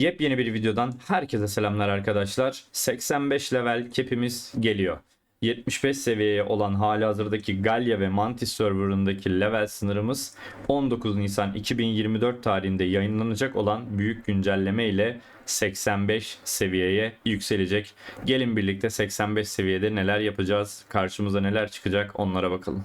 Yepyeni bir videodan herkese selamlar arkadaşlar. 85 level cap'imiz geliyor. 75 seviyeye olan hali hazırdaki Galya ve Mantis serverındaki level sınırımız 19 Nisan 2024 tarihinde yayınlanacak olan büyük güncelleme ile 85 seviyeye yükselecek. Gelin birlikte 85 seviyede neler yapacağız, karşımıza neler çıkacak onlara bakalım.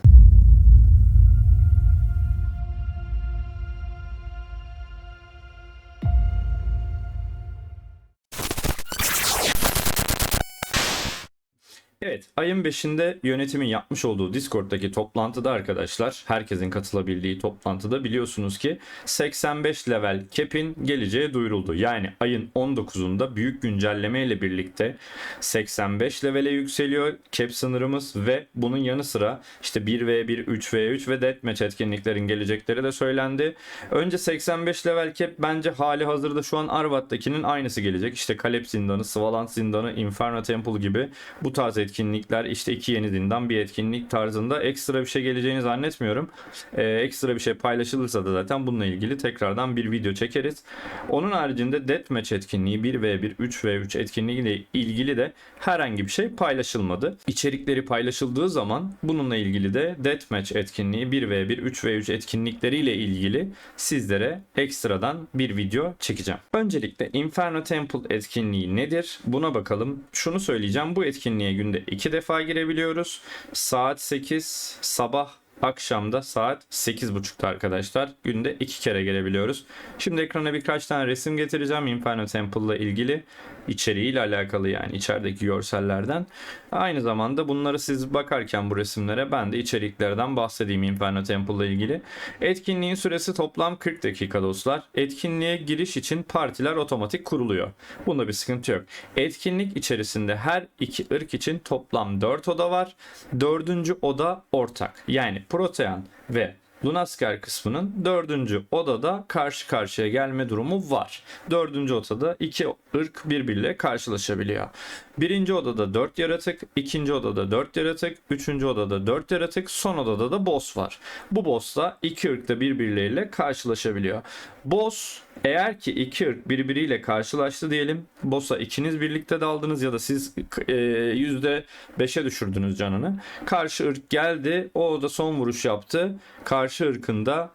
Hey, Evet, ayın 5'inde yönetimin yapmış olduğu Discord'daki toplantıda arkadaşlar, herkesin katılabildiği toplantıda biliyorsunuz ki 85 level cap'in geleceği duyuruldu. Yani ayın 19'unda büyük güncelleme ile birlikte 85 levele yükseliyor cap sınırımız ve bunun yanı sıra işte 1v1, 3v3 ve deathmatch etkinliklerin gelecekleri de söylendi. Önce 85 level cap bence hali hazırda şu an Arvat'takinin aynısı gelecek. İşte Kalep zindanı, Svalant zindanı, Inferno Temple gibi bu tarz etkinlikler işte iki yeni zindan bir etkinlik tarzında ekstra bir şey geleceğini zannetmiyorum. Ee, ekstra bir şey paylaşılırsa da zaten bununla ilgili tekrardan bir video çekeriz. Onun haricinde Deathmatch etkinliği 1v1, 3v3 etkinliği ile ilgili de herhangi bir şey paylaşılmadı. İçerikleri paylaşıldığı zaman bununla ilgili de Deathmatch etkinliği 1v1, 3v3 etkinlikleriyle ilgili sizlere ekstradan bir video çekeceğim. Öncelikle Inferno Temple etkinliği nedir? Buna bakalım. Şunu söyleyeceğim. Bu etkinliğe günde 2 defa girebiliyoruz. Saat 8 sabah akşamda saat 8.30'da arkadaşlar. Günde 2 kere gelebiliyoruz. Şimdi ekrana birkaç tane resim getireceğim Inferno Temple ile ilgili. İçeriğiyle alakalı yani içerideki görsellerden. Aynı zamanda bunları siz bakarken bu resimlere ben de içeriklerden bahsedeyim Inferno Temple ile ilgili. Etkinliğin süresi toplam 40 dakika dostlar. Etkinliğe giriş için partiler otomatik kuruluyor. Bunda bir sıkıntı yok. Etkinlik içerisinde her iki ırk için toplam 4 oda var. Dördüncü oda ortak. Yani Protean ve Lunaskar kısmının dördüncü odada karşı karşıya gelme durumu var. Dördüncü odada iki ırk birbiriyle karşılaşabiliyor. Birinci odada dört yaratık, ikinci odada dört yaratık, üçüncü odada dört yaratık, son odada da boss var. Bu boss'la iki ırk da birbirleriyle karşılaşabiliyor. Boss eğer ki iki ırk birbiriyle karşılaştı diyelim. Boss'a ikiniz birlikte daldınız ya da siz e, yüzde beşe düşürdünüz canını. Karşı ırk geldi. O da son vuruş yaptı. Karşı ırkında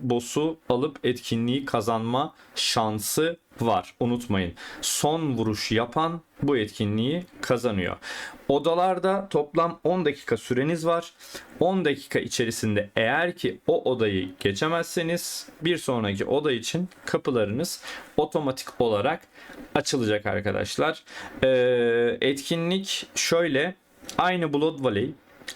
boss'u alıp etkinliği kazanma şansı var. Unutmayın. Son vuruş yapan bu etkinliği kazanıyor. Odalarda toplam 10 dakika süreniz var. 10 dakika içerisinde eğer ki o odayı geçemezseniz bir sonraki oda için kapılarınız otomatik olarak açılacak arkadaşlar. Ee, etkinlik şöyle aynı Blood Valley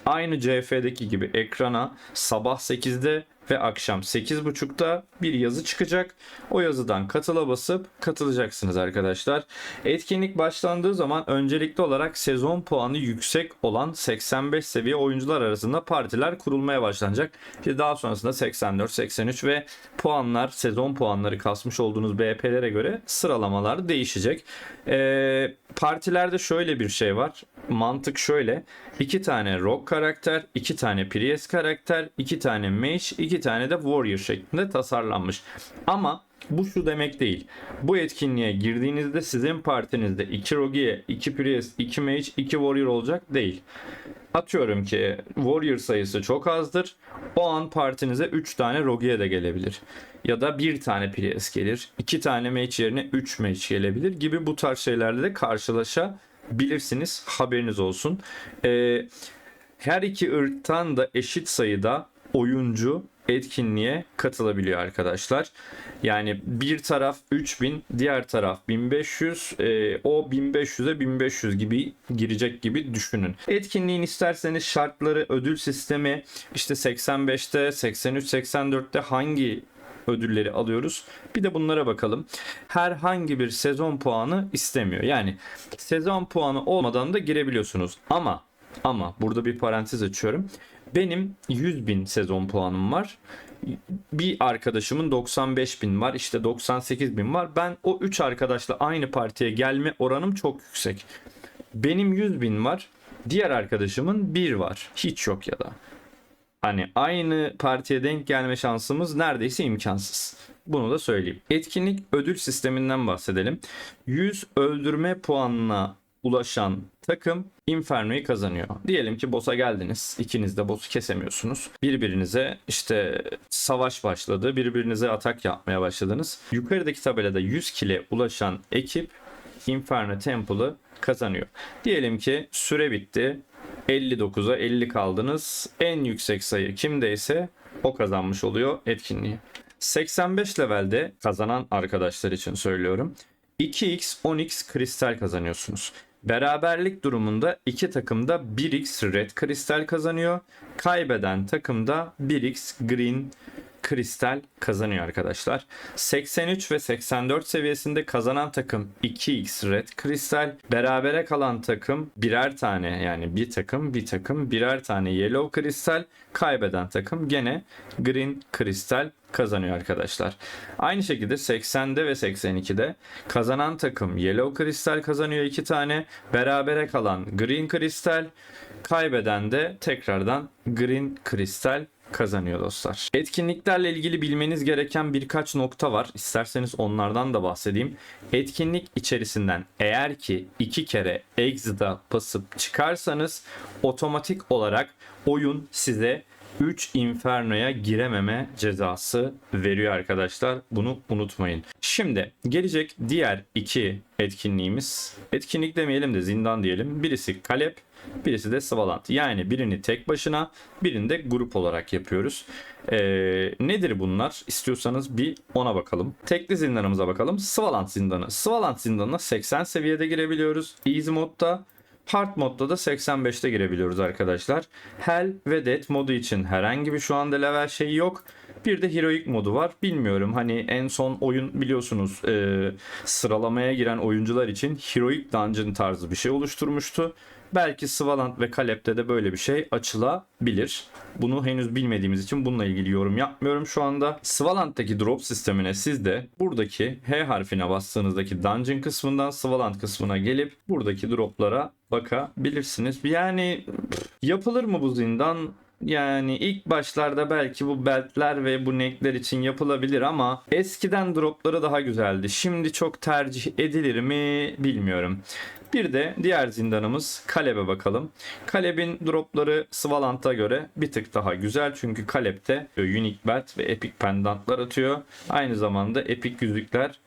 aynı CF'deki gibi ekrana sabah 8'de ve akşam 8.30'da bir yazı çıkacak. O yazıdan katıla basıp katılacaksınız arkadaşlar. Etkinlik başlandığı zaman öncelikli olarak sezon puanı yüksek olan 85 seviye oyuncular arasında partiler kurulmaya başlanacak. İşte daha sonrasında 84, 83 ve puanlar, sezon puanları kasmış olduğunuz BP'lere göre sıralamalar değişecek. Ee, partilerde şöyle bir şey var. Mantık şöyle. iki tane rock karakter, iki tane priest karakter, iki tane mage, iki tane de warrior şeklinde tasarlanmış. Ama bu şu demek değil. Bu etkinliğe girdiğinizde sizin partinizde 2 rogue, 2 priest, 2 mage, 2 warrior olacak değil. Atıyorum ki warrior sayısı çok azdır. O an partinize 3 tane rogue de gelebilir. Ya da bir tane priest gelir. 2 tane mage yerine 3 mage gelebilir gibi bu tarz şeylerle de karşılaşabilirsiniz. Haberiniz olsun. Ee, her iki ırktan da eşit sayıda oyuncu etkinliğe katılabiliyor arkadaşlar. Yani bir taraf 3000, diğer taraf 1500, e, o 1500'e 1500 gibi girecek gibi düşünün. Etkinliğin isterseniz şartları, ödül sistemi işte 85'te, 83, 84'te hangi ödülleri alıyoruz. Bir de bunlara bakalım. Herhangi bir sezon puanı istemiyor. Yani sezon puanı olmadan da girebiliyorsunuz. Ama ama burada bir parantez açıyorum. Benim 100 bin sezon puanım var. Bir arkadaşımın 95 bin var. işte 98 bin var. Ben o 3 arkadaşla aynı partiye gelme oranım çok yüksek. Benim 100 bin var. Diğer arkadaşımın 1 var. Hiç yok ya da. Hani aynı partiye denk gelme şansımız neredeyse imkansız. Bunu da söyleyeyim. Etkinlik ödül sisteminden bahsedelim. 100 öldürme puanına ulaşan takım Inferno'yu kazanıyor. Diyelim ki boss'a geldiniz. İkiniz de boss'u kesemiyorsunuz. Birbirinize işte savaş başladı. Birbirinize atak yapmaya başladınız. Yukarıdaki tabelada 100 kile ulaşan ekip Inferno Temple'ı kazanıyor. Diyelim ki süre bitti. 59'a 50 kaldınız. En yüksek sayı kimdeyse o kazanmış oluyor etkinliği. 85 levelde kazanan arkadaşlar için söylüyorum. 2x 10x kristal kazanıyorsunuz. Beraberlik durumunda iki takım da 1x red kristal kazanıyor. Kaybeden takım da 1x green kristal kazanıyor arkadaşlar. 83 ve 84 seviyesinde kazanan takım 2x red kristal. Berabere kalan takım birer tane yani bir takım bir takım birer tane yellow kristal. Kaybeden takım gene green kristal kazanıyor arkadaşlar. Aynı şekilde 80'de ve 82'de kazanan takım yellow kristal kazanıyor iki tane. Berabere kalan green kristal. Kaybeden de tekrardan green kristal kazanıyor dostlar. Etkinliklerle ilgili bilmeniz gereken birkaç nokta var. İsterseniz onlardan da bahsedeyim. Etkinlik içerisinden eğer ki iki kere exit'a basıp çıkarsanız otomatik olarak oyun size 3 Inferno'ya girememe cezası veriyor arkadaşlar. Bunu unutmayın. Şimdi gelecek diğer iki etkinliğimiz. Etkinlik demeyelim de zindan diyelim. Birisi Kalep, birisi de Svalant. Yani birini tek başına, birini de grup olarak yapıyoruz. Ee, nedir bunlar? İstiyorsanız bir ona bakalım. Tekli zindanımıza bakalım. Svalant zindanı. Svalant zindanına 80 seviyede girebiliyoruz. Easy modda Hard modda da 85'te girebiliyoruz arkadaşlar. Hell ve Death modu için herhangi bir şu anda level şeyi yok. Bir de Heroic modu var. Bilmiyorum hani en son oyun biliyorsunuz e, sıralamaya giren oyuncular için Heroic Dungeon tarzı bir şey oluşturmuştu. Belki Svalant ve Kalep'te de böyle bir şey açılabilir. Bunu henüz bilmediğimiz için bununla ilgili yorum yapmıyorum şu anda. Svalant'taki drop sistemine siz de buradaki H harfine bastığınızdaki dungeon kısmından Svalant kısmına gelip buradaki droplara bakabilirsiniz. Yani yapılır mı bu zindan? Yani ilk başlarda belki bu beltler ve bu neckler için yapılabilir ama eskiden dropları daha güzeldi. Şimdi çok tercih edilir mi bilmiyorum. Bir de diğer zindanımız Kaleb'e bakalım. Kaleb'in dropları Svalant'a göre bir tık daha güzel. Çünkü Kaleb'de Unique Belt ve Epic Pendantlar atıyor. Aynı zamanda Epic yüzükler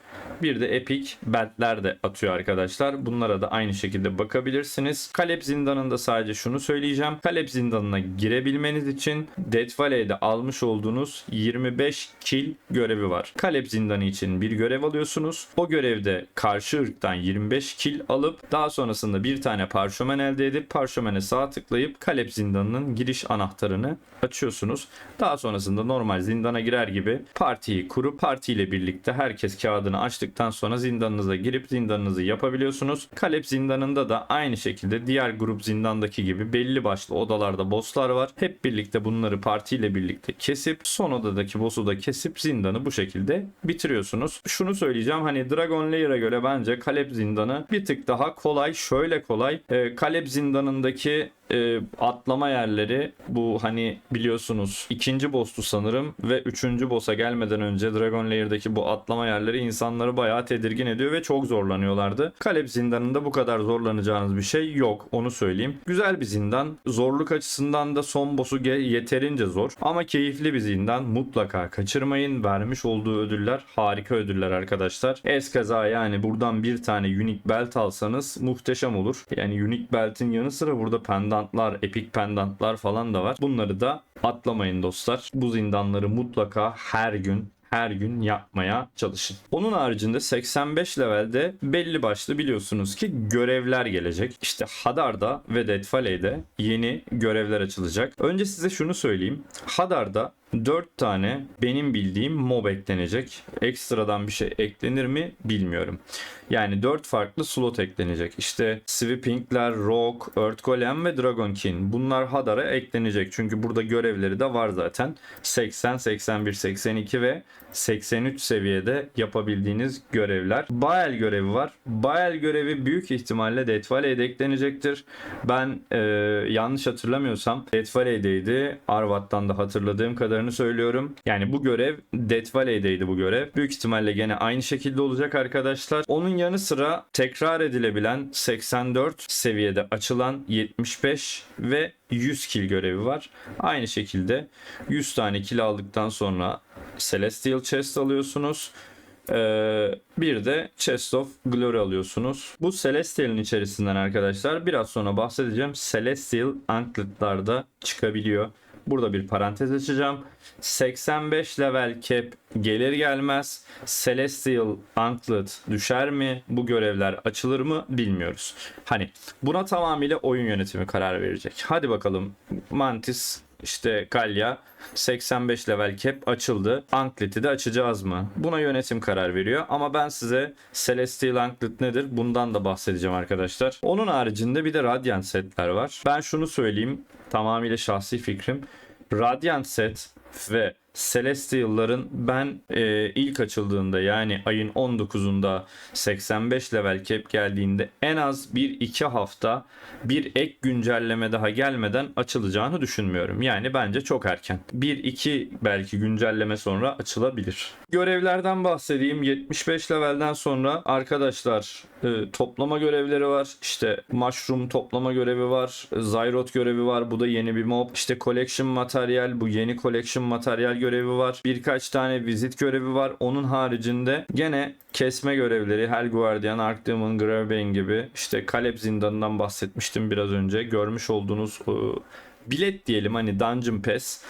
bir de Epic beltler de atıyor arkadaşlar. Bunlara da aynı şekilde bakabilirsiniz. Kalep zindanında sadece şunu söyleyeceğim. Kalep zindanına girebilmeniz için Death Valley'de almış olduğunuz 25 kill görevi var. Kalep zindanı için bir görev alıyorsunuz. O görevde karşı ırktan 25 kill alıp daha sonrasında bir tane parşömen elde edip parşömene sağ tıklayıp Kalep zindanının giriş anahtarını açıyorsunuz. Daha sonrasında normal zindana girer gibi partiyi kurup partiyle birlikte herkes kağıdını açtıktan sonra zindanınıza girip zindanınızı yapabiliyorsunuz. Kalep zindanında da aynı şekilde diğer grup zindandaki gibi belli başlı odalarda bosslar var. Hep birlikte bunları partiyle birlikte kesip son odadaki boss'u da kesip zindanı bu şekilde bitiriyorsunuz. Şunu söyleyeceğim hani Dragon Layer'a göre bence Kalep zindanı bir tık daha kolay. Şöyle kolay. Ee, Kalep zindanındaki e, atlama yerleri bu hani biliyorsunuz ikinci boss'tu sanırım ve üçüncü boss'a gelmeden önce Dragon Layer'daki bu atlama yerleri insanları bayağı tedirgin ediyor ve çok zorlanıyorlardı. Kalep zindanında bu kadar zorlanacağınız bir şey yok onu söyleyeyim. Güzel bir zindan. Zorluk açısından da son boss'u yeterince zor ama keyifli bir zindan. Mutlaka kaçırmayın. Vermiş olduğu ödüller harika ödüller arkadaşlar. Eskaza yani buradan bir tane Unique Belt alsanız muhteşem olur. Yani Unique Belt'in yanı sıra burada pendantlar, epik pendantlar falan da var. Bunları da atlamayın dostlar. Bu zindanları mutlaka her gün her gün yapmaya çalışın. Onun haricinde 85 levelde belli başlı biliyorsunuz ki görevler gelecek. İşte Hadar'da ve Death Valley'de yeni görevler açılacak. Önce size şunu söyleyeyim. Hadar'da 4 tane benim bildiğim mob eklenecek. Ekstradan bir şey eklenir mi bilmiyorum. Yani 4 farklı slot eklenecek. İşte Sweeping'ler, Rogue, Earth Golem ve Dragon King. Bunlar Hadar'a eklenecek. Çünkü burada görevleri de var zaten. 80, 81, 82 ve 83 seviyede yapabildiğiniz görevler. Bael görevi var. Bael görevi büyük ihtimalle Death Valley'de eklenecektir. Ben e, yanlış hatırlamıyorsam Death Valley'deydi. Arvat'tan da hatırladığım kadarını söylüyorum. Yani bu görev Death Valley'deydi bu görev. Büyük ihtimalle gene aynı şekilde olacak arkadaşlar. Onun yanı sıra tekrar edilebilen 84 seviyede açılan 75 ve 100 kill görevi var. Aynı şekilde 100 tane kill aldıktan sonra Celestial Chest alıyorsunuz. Ee, bir de Chest of Glory alıyorsunuz. Bu Celestial'in içerisinden arkadaşlar biraz sonra bahsedeceğim. Celestial Anklet'lar da çıkabiliyor. Burada bir parantez açacağım. 85 level cap gelir gelmez Celestial Anklet düşer mi? Bu görevler açılır mı? Bilmiyoruz. Hani buna tamamıyla oyun yönetimi karar verecek. Hadi bakalım Mantis işte Galya 85 level cap açıldı. Anklet'i de açacağız mı? Buna yönetim karar veriyor. Ama ben size Celestial Anklet nedir? Bundan da bahsedeceğim arkadaşlar. Onun haricinde bir de Radiant setler var. Ben şunu söyleyeyim. Tamamıyla şahsi fikrim. Radiant set ve Celestial'ların ben e, ilk açıldığında yani ayın 19'unda 85 level cap geldiğinde en az 1-2 hafta bir ek güncelleme daha gelmeden açılacağını düşünmüyorum. Yani bence çok erken. 1-2 belki güncelleme sonra açılabilir. Görevlerden bahsedeyim. 75 levelden sonra arkadaşlar e, toplama görevleri var. İşte mushroom toplama görevi var. Zyrot görevi var. Bu da yeni bir mob. İşte collection materyal. Bu yeni collection materyal görevi var. Birkaç tane visit görevi var. Onun haricinde gene kesme görevleri Hell Guardian, Ark Demon, Gravebane gibi işte Kaleb zindanından bahsetmiştim biraz önce. Görmüş olduğunuz e, bilet diyelim hani Dungeon Pass.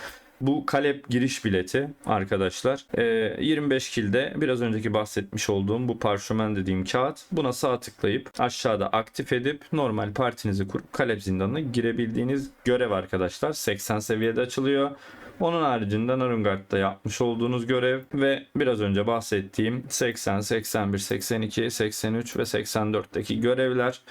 Bu Kalep giriş bileti arkadaşlar. E, 25 kilde biraz önceki bahsetmiş olduğum bu parşömen dediğim kağıt. Buna sağ tıklayıp aşağıda aktif edip normal partinizi kurup Kalep zindanına girebildiğiniz görev arkadaşlar. 80 seviyede açılıyor. Onun haricinde Narungard'da yapmış olduğunuz görev ve biraz önce bahsettiğim 80, 81, 82, 83 ve 84'teki görevler.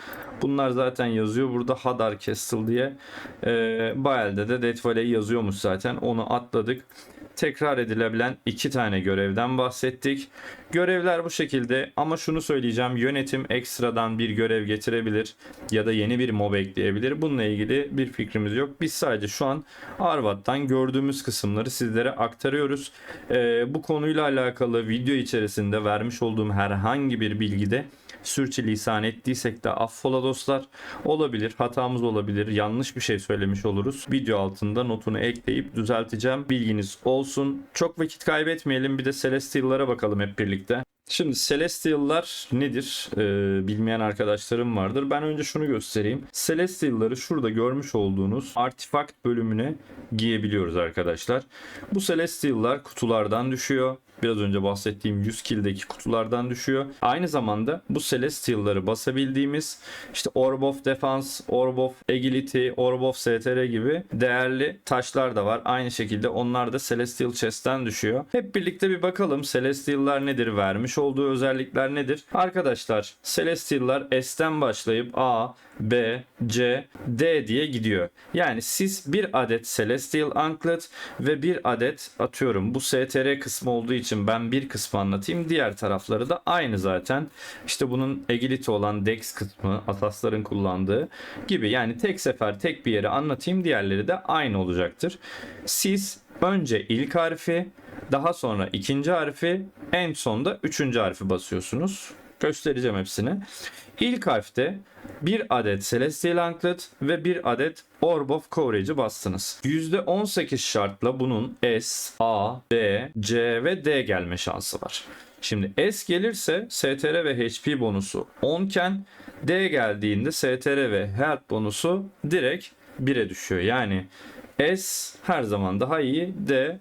Bunlar zaten yazıyor burada Hadar Castle diye. Ee, Bael'de de Death Valley yazıyormuş zaten. Onu atladık. Tekrar edilebilen iki tane görevden bahsettik. Görevler bu şekilde ama şunu söyleyeceğim. Yönetim ekstradan bir görev getirebilir ya da yeni bir mob ekleyebilir. Bununla ilgili bir fikrimiz yok. Biz sadece şu an Arvat'tan gördüğümüz kısımları sizlere aktarıyoruz. Ee, bu konuyla alakalı video içerisinde vermiş olduğum herhangi bir bilgide sürçülisan ettiysek de affola dostlar. Olabilir, hatamız olabilir, yanlış bir şey söylemiş oluruz. Video altında notunu ekleyip düzelteceğim. Bilginiz olsun. Çok vakit kaybetmeyelim. Bir de Celestial'lara bakalım hep birlikte. Şimdi Celestial'lar nedir? Ee, bilmeyen arkadaşlarım vardır. Ben önce şunu göstereyim. Celestial'ları şurada görmüş olduğunuz artifakt bölümüne giyebiliyoruz arkadaşlar. Bu Celestial'lar kutulardan düşüyor. Biraz önce bahsettiğim 100 kill'deki kutulardan düşüyor. Aynı zamanda bu Celestial'ları basabildiğimiz işte Orb of Defense, Orb of Agility, Orb of STR gibi değerli taşlar da var. Aynı şekilde onlar da Celestial Chest'ten düşüyor. Hep birlikte bir bakalım Celestial'lar nedir, vermiş olduğu özellikler nedir? Arkadaşlar Celestial'lar S'ten başlayıp A, B, C, D diye gidiyor. Yani siz bir adet Celestial Anklet ve bir adet atıyorum bu STR kısmı olduğu için ben bir kısmı anlatayım. Diğer tarafları da aynı zaten. İşte bunun agility olan Dex kısmı Atasların kullandığı gibi. Yani tek sefer tek bir yere anlatayım. Diğerleri de aynı olacaktır. Siz önce ilk harfi daha sonra ikinci harfi en sonda üçüncü harfi basıyorsunuz. Göstereceğim hepsini. İlk harfte bir adet Celestial Anklet ve bir adet Orb of Courage'ı bastınız. %18 şartla bunun S, A, B, C ve D gelme şansı var. Şimdi S gelirse STR ve HP bonusu 10 iken D geldiğinde STR ve Health bonusu direkt 1'e düşüyor. Yani S her zaman daha iyi, D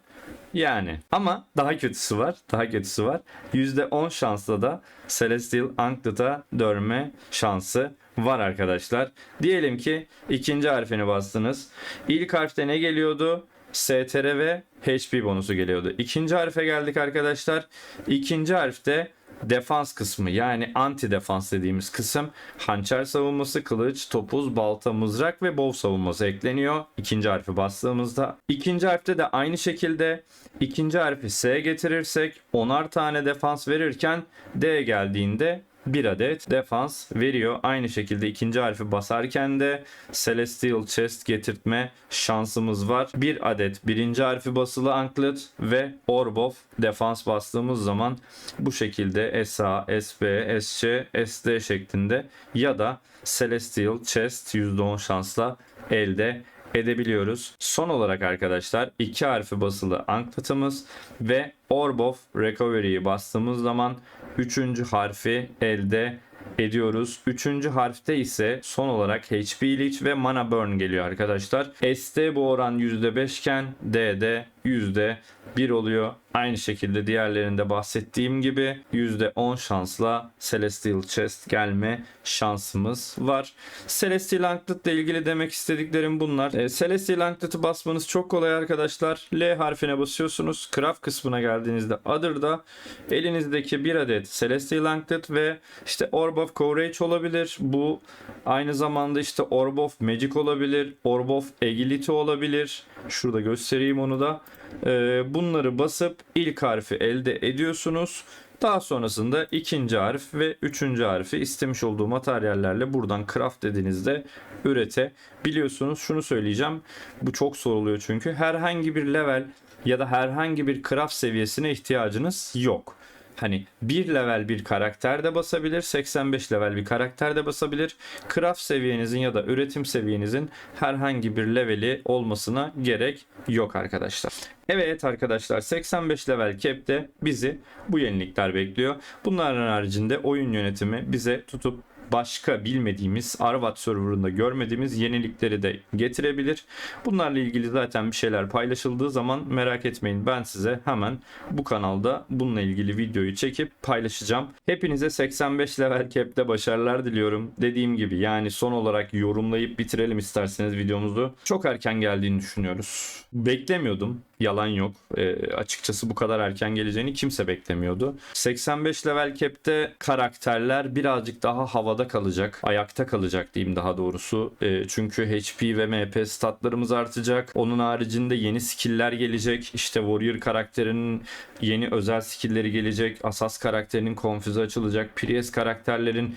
yani ama daha kötüsü var. Daha kötüsü var. %10 şansla da Celestial Anklet'a dönme şansı var arkadaşlar. Diyelim ki ikinci harfini bastınız. İlk harfte ne geliyordu? STR ve HP bonusu geliyordu. İkinci harfe geldik arkadaşlar. İkinci harfte defans kısmı yani anti defans dediğimiz kısım hançer savunması, kılıç, topuz, balta, mızrak ve bov savunması ekleniyor. İkinci harfi bastığımızda. İkinci harfte de aynı şekilde ikinci harfi S getirirsek onar tane defans verirken D geldiğinde bir adet defans veriyor. Aynı şekilde ikinci harfi basarken de Celestial Chest getirtme şansımız var. Bir adet birinci harfi basılı Anklet ve Orb of defans bastığımız zaman bu şekilde SA, SB, SC, SD şeklinde ya da Celestial Chest %10 şansla elde edebiliyoruz. Son olarak arkadaşlar iki harfi basılı ankletimiz ve Orb of Recovery'yi bastığımız zaman üçüncü harfi elde ediyoruz. Üçüncü harfte ise son olarak HP Leech ve Mana Burn geliyor arkadaşlar. S'te bu oran %5 iken D'de %1 oluyor. Aynı şekilde diğerlerinde bahsettiğim gibi %10 şansla Celestial Chest gelme şansımız var. Celestial Anklet ile ilgili demek istediklerim bunlar. E, Celestial Anklet'ı basmanız çok kolay arkadaşlar. L harfine basıyorsunuz. Craft kısmına geldiğinizde Other'da elinizdeki bir adet Celestial Anklet ve işte Orb of Courage olabilir. Bu aynı zamanda işte Orb of Magic olabilir. Orb of Agility olabilir. Şurada göstereyim onu da. Ee, bunları basıp ilk harfi elde ediyorsunuz. Daha sonrasında ikinci harf ve üçüncü harfi istemiş olduğu materyallerle buradan craft dediğinizde üretebiliyorsunuz. Şunu söyleyeceğim. Bu çok soruluyor çünkü. Herhangi bir level ya da herhangi bir craft seviyesine ihtiyacınız yok. Hani bir level bir karakter de basabilir, 85 level bir karakter de basabilir. Craft seviyenizin ya da üretim seviyenizin herhangi bir leveli olmasına gerek yok arkadaşlar. Evet arkadaşlar 85 level cap'te bizi bu yenilikler bekliyor. Bunların haricinde oyun yönetimi bize tutup başka bilmediğimiz Arvat serverında görmediğimiz yenilikleri de getirebilir. Bunlarla ilgili zaten bir şeyler paylaşıldığı zaman merak etmeyin ben size hemen bu kanalda bununla ilgili videoyu çekip paylaşacağım. Hepinize 85 level cap'te başarılar diliyorum. Dediğim gibi yani son olarak yorumlayıp bitirelim isterseniz videomuzu. Çok erken geldiğini düşünüyoruz. Beklemiyordum. Yalan yok. E, açıkçası bu kadar erken geleceğini kimse beklemiyordu. 85 level cap'te karakterler birazcık daha havada kalacak. Ayakta kalacak diyeyim daha doğrusu. E, çünkü HP ve MP statlarımız artacak. Onun haricinde yeni skill'ler gelecek. İşte Warrior karakterinin yeni özel skill'leri gelecek. Asas karakterinin konfüze açılacak. Priest karakterlerin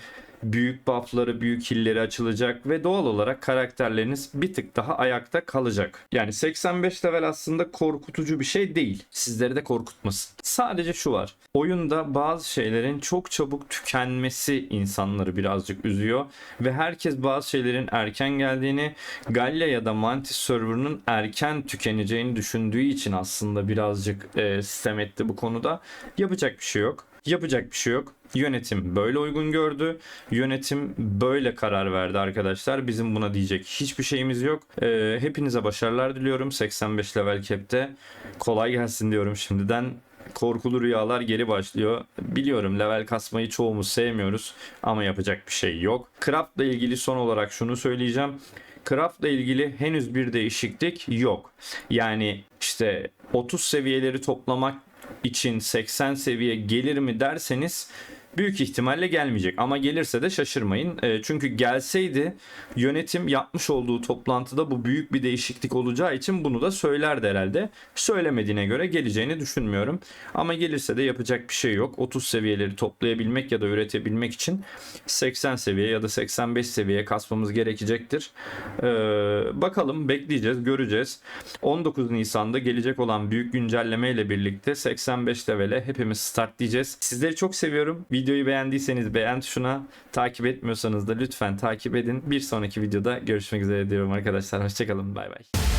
büyük buff'ları, büyük hilleri açılacak ve doğal olarak karakterleriniz bir tık daha ayakta kalacak. Yani 85 level aslında korkutucu bir şey değil. Sizleri de korkutmasın. Sadece şu var. Oyunda bazı şeylerin çok çabuk tükenmesi insanları birazcık üzüyor ve herkes bazı şeylerin erken geldiğini, Gallia ya da Mantis serverının erken tükeneceğini düşündüğü için aslında birazcık e, sistem etti bu konuda. Yapacak bir şey yok. Yapacak bir şey yok. Yönetim böyle uygun gördü. Yönetim böyle karar verdi arkadaşlar. Bizim buna diyecek hiçbir şeyimiz yok. Ee, hepinize başarılar diliyorum. 85 level cap'te. Kolay gelsin diyorum şimdiden. Korkulu rüyalar geri başlıyor. Biliyorum level kasmayı çoğumuz sevmiyoruz ama yapacak bir şey yok. Craft'la ilgili son olarak şunu söyleyeceğim. Craft'la ilgili henüz bir değişiklik yok. Yani işte 30 seviyeleri toplamak için 80 seviye gelir mi derseniz büyük ihtimalle gelmeyecek ama gelirse de şaşırmayın. E, çünkü gelseydi yönetim yapmış olduğu toplantıda bu büyük bir değişiklik olacağı için bunu da söylerdi herhalde. Söylemediğine göre geleceğini düşünmüyorum. Ama gelirse de yapacak bir şey yok. 30 seviyeleri toplayabilmek ya da üretebilmek için 80 seviye ya da 85 seviye kasmamız gerekecektir. E, bakalım bekleyeceğiz, göreceğiz. 19 Nisan'da gelecek olan büyük güncelleme ile birlikte 85 levele hepimiz start diyeceğiz. Sizleri çok seviyorum. Videoyu beğendiyseniz beğen tuşuna takip etmiyorsanız da lütfen takip edin. Bir sonraki videoda görüşmek üzere diyorum arkadaşlar. Hoşçakalın. Bay bay.